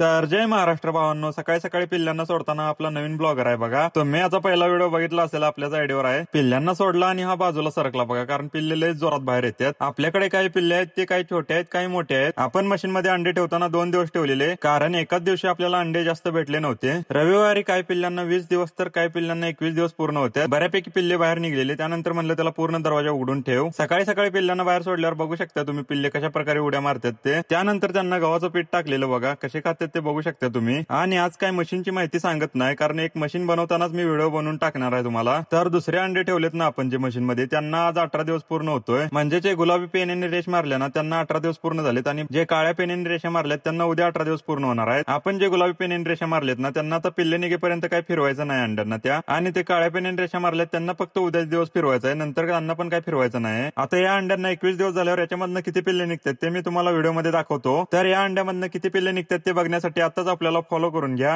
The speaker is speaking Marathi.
तर जय महाराष्ट्र भावांनो. सकाळी सकाळी पिल्ल्यांना सोडताना आपला नवीन ब्लॉगर आहे बघा. तुम्ही याचा पहिला व्हिडिओ बघितला असेल आपल्याच आयडीवर आहे. पिल्ल्यांना सोडला आणि हा बाजूला सरकला बघा कारण पिल्ले लय जोरात बाहेर येतात. आपल्याकडे काही पिल्ले आहेत ते काही छोटे आहेत काही मोठे आहेत. आपण मशीन मध्ये अंडे ठेवताना दोन दिवस ठेवलेले कारण एकाच दिवशी आपल्याला अंडे जास्त भेटले नव्हते. रविवारी काही पिल्ल्यांना वीस दिवस तर काही पिल्ल्यांना एकवीस दिवस पूर्ण होते बऱ्यापैकी पिल्ले बाहेर निघलेले त्यानंतर म्हणलं त्याला पूर्ण दरवाजा उघडून ठेव. सकाळी सकाळी पिल्ल्यांना बाहेर सोडल्यावर बघू शकता तुम्ही पिल्ले कशा प्रकारे उड्या मारतात ते. त्यानंतर त्यांना गव्हाचं पीठ टाकलेलं बघा कसे खातात ते बघू शकता तुम्ही. आणि आज काय मशीनची माहिती सांगत नाही कारण एक मशीन बनवतानाच मी व्हिडिओ बनवून टाकणार आहे तुम्हाला. तर दुसरे अंडे ठेवलेत ना आपण जे मशीन मध्ये त्यांना आज अठरा दिवस पूर्ण होतोय. म्हणजे जे गुलाबी पेनेने रेश मारल्या ना त्यांना अठरा दिवस पूर्ण झालेत. आणि जे काळ्या पेनेने रेषा मारल्यात त्यांना उद्या अठरा दिवस पूर्ण होणार आहेत. आपण जे गुलाबी पेनेने रेषा मारलेत ना त्यांना आता पिल्ले निघेपर्यंत काय फिरवायचं नाही अंड्यांना त्या. आणि ते काळ्या पेनेने रेषा मारल्यात त्यांना फक्त उद्याच दिवस फिरवायचं आहे. नंतर त्यांना पण काय फिरवायचं नाही. आता या अंड्यांना एकवीस दिवस झाल्यावर याच्यामधनं किती पिल्ले निघतात ते मी तुम्हाला व्हिडिओमध्ये दाखवतो. तर या अंड्यामधनं किती पिल्ले निघतात ते बघण्यासाठी आताच आपल्याला फॉलो करून घ्या.